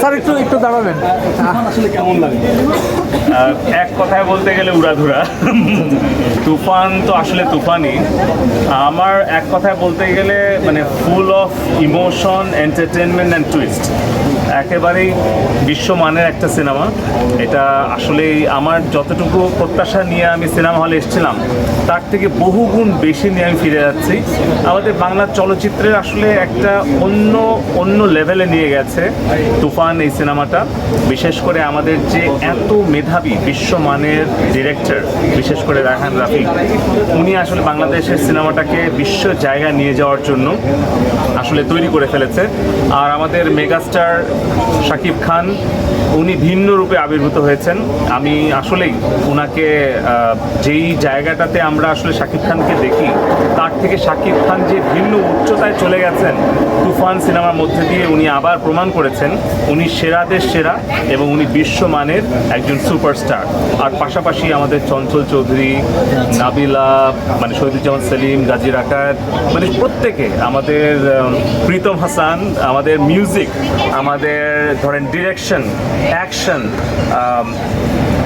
Sir একটু একটু দাঁড়াবেন। আসলে কেমন লাগে? এক কথায় বলতে গেলে উড়াধুরা। তুফান তো আসলে তুফানই। আমার এক কথায় বলতে গেলে মানে full of emotion entertainment and twist একেবারেই বিশ্বমানের একটা সিনেমা। এটা আসলেই আমার যতটুকু প্রত্যাশা নিয়ে আমি সিনেমা হলে এসেছিলাম, তার থেকে বহুগুণ বেশি নিয়ে আমি ফিরে যাচ্ছি। আমাদের বাংলা চলচ্চিত্রের আসলে একটা অন্য অন্য লেভেলে নিয়ে গেছে তুফান এই সিনেমাটা। বিশেষ করে আমাদের যে এত মেধাবী বিশ্বমানের ডিরেক্টর বিশেষ করে রায়হান রাফি, উনি আসলে বাংলাদেশের সিনেমাটাকে বিশ্ব জায়গায় নিয়ে যাওয়ার জন্য আসলে তৈরি করে ফেলেছে। আর আমাদের মেগাস্টার শাকিব খান, উনি ভিন্ন রূপে আবির্ভূত হয়েছেন। আমি আসলেই ওনাকে যেই জায়গাটাতে আমরা আসলে শাকিব খানকে দেখি, তার থেকে শাকিব খান যে ভিন্ন উচ্চতায় চলে গেছেন, তুফান সিনেমার মধ্যে দিয়ে উনি আবার প্রমাণ করেছেন, উনি সেরাদের সেরা এবং উনি বিশ্বমানের একজন সুপারস্টার। আর পাশাপাশি আমাদের চঞ্চল চৌধুরী, নাবিলা মানে শহীদুজ্জামান সেলিম, গাজী রাকাত মানে প্রত্যেকে আমাদের প্রীতম হাসান, আমাদের মিউজিক আমাদের ধরেন ডিরেকশন অ্যাকশন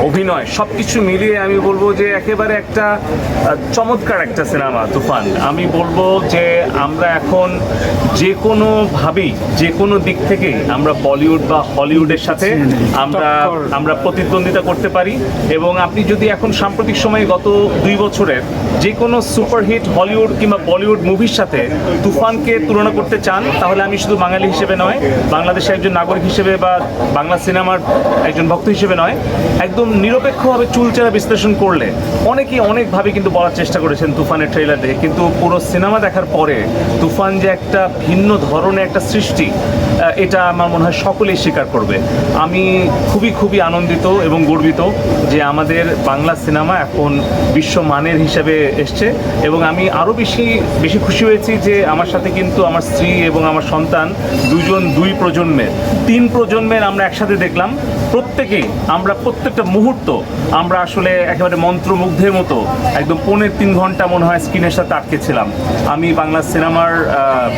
অভিনয় সব কিছু মিলিয়ে আমি বলব যে একেবারে একটা চমৎকার একটা সিনেমা তুফান। আমি বলব যে আমরা এখন যে কোনোভাবেই যে কোনো দিক থেকে আমরা বলিউড বা হলিউডের সাথে আমরা আমরা প্রতিদ্বন্দ্বিতা করতে পারি এবং আপনি যদি এখন সাম্প্রতিক সময়ে গত দুই বছরের যে কোনো সুপারহিট হলিউড কিংবা বলিউড মুভির সাথে তুফানকে তুলনা করতে চান তাহলে আমি শুধু বাঙালি হিসেবে নয় বাংলাদেশের একজন নাগরিক হিসেবে বা বাংলা সিনেমার একজন ভক্ত হিসেবে নয়, একদম নিরপেক্ষভাবে চুলচেরা বিশ্লেষণ করলে অনেকেই অনেকভাবে কিন্তু বলার চেষ্টা করেছেন তুফানের ট্রেলার দেখে। কিন্তু পুরো সিনেমা দেখার পরে তুফান যে একটা ভিন্ন ধরনের একটা সৃষ্টি এটা আমার মনে হয় সকলেই স্বীকার করবে। আমি খুবই খুবই আনন্দিত এবং গর্বিত যে আমাদের বাংলা সিনেমা এখন বিশ্বমানের হিসেবে এসছে এবং আমি আরও বেশি বেশি খুশি হয়েছি যে আমার সাথে কিন্তু আমার স্ত্রী এবং আমার সন্তান দুজন দুই প্রজন্মের, তিন প্রজন্মের আমরা একসাথে দেখলাম। প্রত্যেকেই আমরা প্রত্যেকটা মুহূর্ত আমরা আসলে একেবারে মন্ত্রমুগ্ধের মতো একদম পৌনে তিন ঘণ্টা মনে হয় স্ক্রিনের সাথে আটকে ছিলাম। আমি বাংলা সিনেমার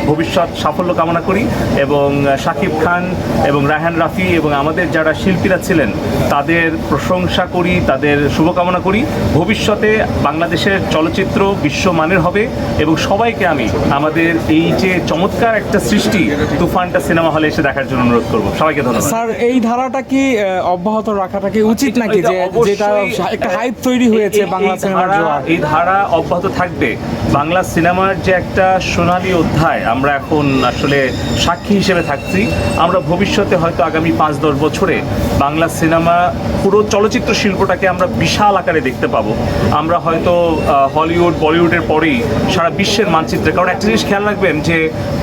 ভবিষ্যৎ সাফল্য কামনা করি এবং শাকিব খান এবং রায়হান রাফি এবং আমাদের যারা শিল্পীরা ছিলেন তাদের প্রশংসা করি তাদের শুভকামনা করি। ভবিষ্যতে বাংলাদেশের চলচ্চিত্র বিশ্বমানের হবে এবং সবাইকে আমি আমাদের এই যে চমৎকার একটা সৃষ্টি তুফানটা সিনেমা হলে এসে দেখার জন্য অনুরোধ করব। সবাইকে ধন্যবাদ। স্যার এই ধারাটা কি অব্যাহত রাখাটা কি উচিত নাকি যে যেটা একটা হাইপ তৈরি হয়েছে এই- বাংলা সিনেমার ধারা- এই ধারা অব্যাহত থাকবে। বাংলা সিনেমার যে একটা সোনালী অধ্যায় আমরা এখন আসলে সাক্ষী হিসেবে থাকছি আমরা ভবিষ্যতে হয়তো আগামী পাঁচ, দশ বছরে বাংলা সিনেমা পুরো চলচ্চিত্র শিল্পটাকে আমরা বিশাল আকারে দেখতে পাবো। আমরা হয়তো হলিউড, বলিউডের পরেই সারা বিশ্বের মানচিত্রে। কারণ একটা জিনিস খেয়াল রাখবেন যে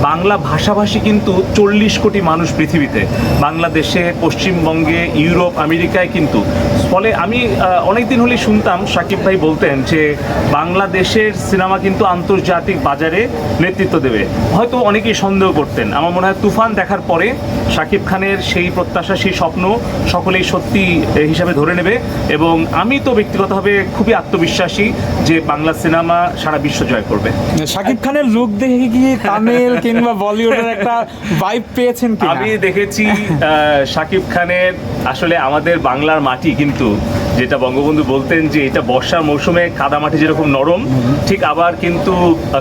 বাংলা ভাষাভাষী কিন্তু চল্লিশ কোটি মানুষ পৃথিবীতে। বাংলাদেশে, পশ্চিমবঙ্গে, ইউরোপ, আমেরিকায় কিন্তু। ফলে আমি অনেক দিন হলেই শুনতাম সাকিব ভাই বলতেন যে বাংলাদেশের সিনেমা কিন্তু আন্তর্জাতিক বাজারে নেতৃত্ব দেবে। হয়তো অনেকেই সন্দেহ করতেন। আমার মনে হয় তুফান দেখার পরে সাকিব খানের সেই প্রত্যাশা সেই স্বপ্ন সকলেই সত্যি হিসাবে ধরে নেবে এবং আমি তো ব্যক্তিগতভাবে খুবই আত্মবিশ্বাসী যে বাংলা সিনেমা সারা বিশ্ব জয় করবে। শাকিব খানের লুক দেখে কি তামিল কিংবা বলিউডের একটা ভাইব পেয়েছেন কি আমি দেখেছি শাকিব খানের আসলে আমাদের বাংলার মাটি কিন্তু যেটা বঙ্গবন্ধু বলতেন যে এটা বর্ষার মৌসুমে কাদামাটি যেরকম নরম ঠিক আবার কিন্তু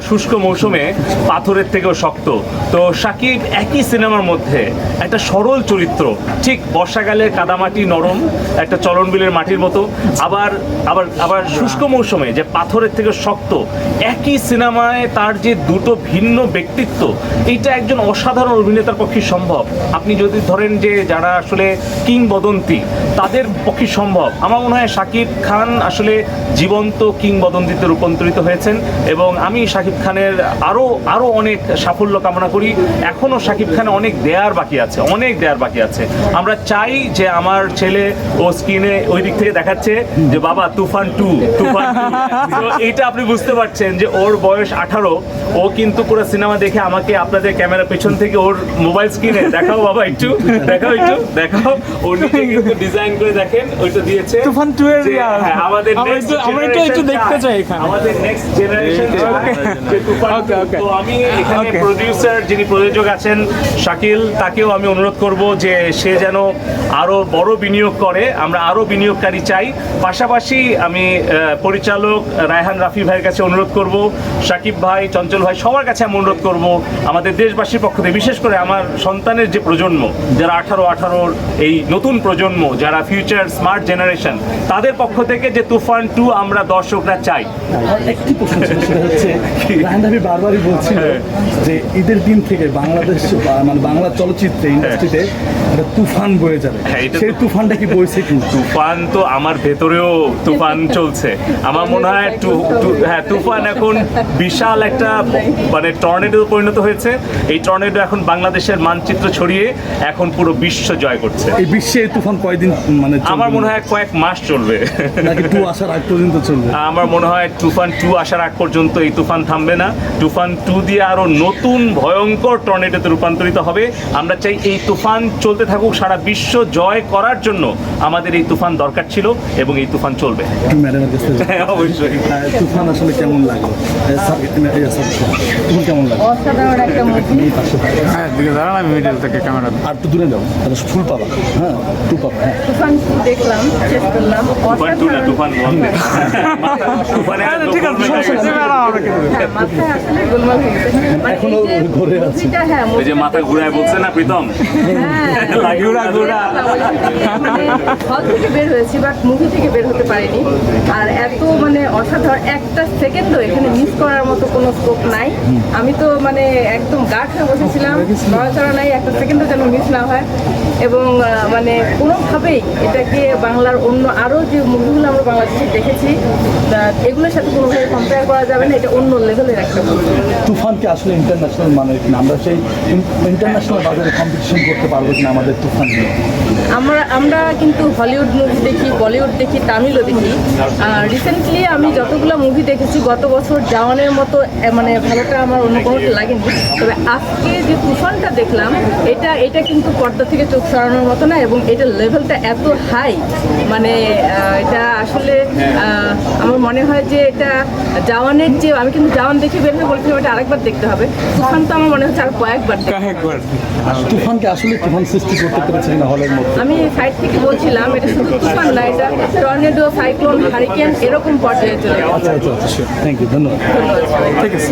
শুষ্ক মৌসুমে পাথরের থেকেও শক্ত। তো শাকিব একই সিনেমার মধ্যে একটা সরল চরিত্র। ঠিক বর্ষাকালে কাদামাটি নরম, একটা চলনবিলের মাটির মতো। আবার আবার আবার শুষ্ক মৌসুমে যে পাথরের থেকে শক্ত, একই সিনেমায় তার যে দুটো ভিন্ন ব্যক্তিত্ব, এইটা একজন অসাধারণ অভিনেতার পক্ষে সম্ভব। আপনি যদি ধরেন যে যারা আসলে কিংবদন্তি, তাদের পক্ষে সম্ভব। আমার মনে হয় শাকিব খান আসলে জীবন্ত কিংবদন্তিতে রূপান্তরিত হয়েছেন এবং আমি শাকিব খানের আরও আরও অনেক সাফল্য কামনা করি। এখনও শাকিব খান অনেক দেয়ার বাকি আছে অনেক দেয়ার বাকি আছে। আমরা চাই যে আমার ছেলে ও স্ক্রিনে ওই দিক থেকে দেখাচ্ছে যে বাবা তুফান টু তুফান টু তো এইটা আপনি বুঝতে পারছেন যে ওর বয়স আঠারো ও কিন্তু পুরো সিনেমা দেখে আমাকে আপনাদের ক্যামেরা পেছন থেকে ওর মোবাইল স্ক্রিনে দেখাও বাবা একটু দেখাও একটু দেখাও। ও নিজে কিন্তু ডিজাইন করে দেখেন ওইটা দিয়েছে তুফান টু এর হ্যাঁ, আমাদের আমরা একটু- একটু দেখতে চাই। এখানে। আমাদের নেক্সট জেনারেশন. তো আমি এখানে. প্রডিউসার যিনি প্রযোজক আছেন শাকিল তাকেও আমি অনুরোধ করব যে সে যেন আরও বড় বিনিয়োগ করে আমরা আরও বিনিয়োগকারী চাই। পাশাপাশি আমি পরিচালক রায়হান রাফি ভাইয়ের কাছে অনুরোধ করব সাকিব ভাই চঞ্চল ভাই সবার কাছে আমি অনুরোধ করব আমাদের দেশবাসীর পক্ষ থেকে বিশেষ করে আমার সন্তানের যে প্রজন্ম যারা আঠারো আঠারোর এই নতুন প্রজন্ম যারা ফিউচার স্মার্ট জেনারেশন তাদের পক্ষ থেকে যে তুফান টু আমরা দর্শকরা চাই। একটি প্রশ্ন হচ্ছে বারবারই বলছিল হ্যাঁ। যে ঈদের দিন থেকে বাংলাদেশ মানে বাংলা চলচ্চিত্রে ইন্ডাস্ট্রিতে একটা তুফান বয়ে যাবে। হ্যাঁ, সেই তুফানটা কি বইছে কিনা তুফান তো আমার ভেতরেও তুফান চলছে। আমার মনে হয় হ্যাঁ তুফান এখন বিশাল একটা মানে টর্নেডো পরিণত হয়েছে। এই টর্নেডো এখন বাংলাদেশের মানচিত্র ছড়িয়ে এখন পুরো বিশ্ব জয় করছে। এই বিশ্বে এই তুফান কয়দিন মানে আমার মনে হয় কয়েক মাস চলবে। নাকি টু আসার আগ পর্যন্ত চলবে? আমার মনে হয় তুফান টু আসার আগ পর্যন্ত এই তুফান থামবে না। তুফান টু দিয়ে আরও নতুন ভয়ঙ্কর টর্নেডোতে রূপান্তরিত হবে। আমরা চাই এই তুফান চলতে থাকুক সারা বিশ্ব জয় করার জন্য আমাদের এই তুফান দরকার ছিল এবং এই তুফান চলবে। হ্যাঁ অবশ্যই। তুফান আসলে কেমন লাগল কেমন লাগল। হ্যাঁ দিকে দাঁড়ান আমি মিডল থেকে ক্যামেরা আর তো দূরে যাও তাহলে ফুল পাবা হ্যাঁ টু পাবা হ্যাঁ। তুফান দেখলাম শেষ করলাম। তুফান টু না অসাধারণ। তুফান ওয়ান তুফানে ঠিক আছে গোলমাল গেছে। মাথায় আসলে গোলমাল হয়ে গেছে এখনও ঘুরে আছে। মুভিটা, যে মাথা ঘুরায় বলছে না প্রীতম? ঘুরা মানে হল থেকে বের হয়েছি বাট মুভি থেকে বের হতে পারিনি। আর এত মানে অসাধারণ একটা সেকেন্ডও এখানে মিস করার মতো কোনো স্কোপ নাই। আমি তো মানে একদম গাঢ় হয়ে বসেছিলাম নড়াচড়া নাই একটা সেকেন্ডও যেন মিস না হয়। এবং মানে কোনোভাবেই এটাকে বাংলার অন্য আরও যে মুভিগুলো আমরা বাংলাদেশে দেখেছি এগুলোর সাথে কোনোভাবে কম্পেয়ার করা যাবে না এটা অন্য লেভেলের একটা তুফানকে আসলে ইন্টারন্যাশনাল মানের কিনা আমরা সেই ইন্টারন্যাশনাল বাজারে কম্পিটিশন করতে পারব কিনা আমাদের তুফান নিয়ে। আমরা আমরা কিন্তু হলিউড মুভি দেখি বলিউড দেখি তামিলও দেখি। রিসেন্টলি আমি যতগুলো মুভি দেখেছি গত বছর জাওয়ানের মতো মানে ভালোটা আমার অন্য কোনোটা লাগেনি। তবে আজকে যে তুফানটা দেখলাম এটা এটা কিন্তু পর্দা থেকে চোখ সরানোর মতো না এবং এটার লেভেলটা এত হাই মানে এটা আসলে আমার মনে হয় যে এটা জাওয়ানের যে আমি কিন্তু জাওয়ান দেখে বের হয়ে বলছিলাম এটা আরেকবার দেখতে হবে। তুফান তো আমার মনে হচ্ছে আর কয়েকবার। তুফানকে আসলে তুফান সৃষ্টি করতে পেরেছে কিনা হলের মধ্যে? আমি সাইড থেকে বলছিলাম এটা শুধু তুফান না এটা টর্নেডো সাইক্লোন হারিকেন এরকম পর্যায়ে চলে আচ্ছা আচ্ছা আচ্ছা থ্যাংক ইউ ধন্যবাদ। ঠিক আছে।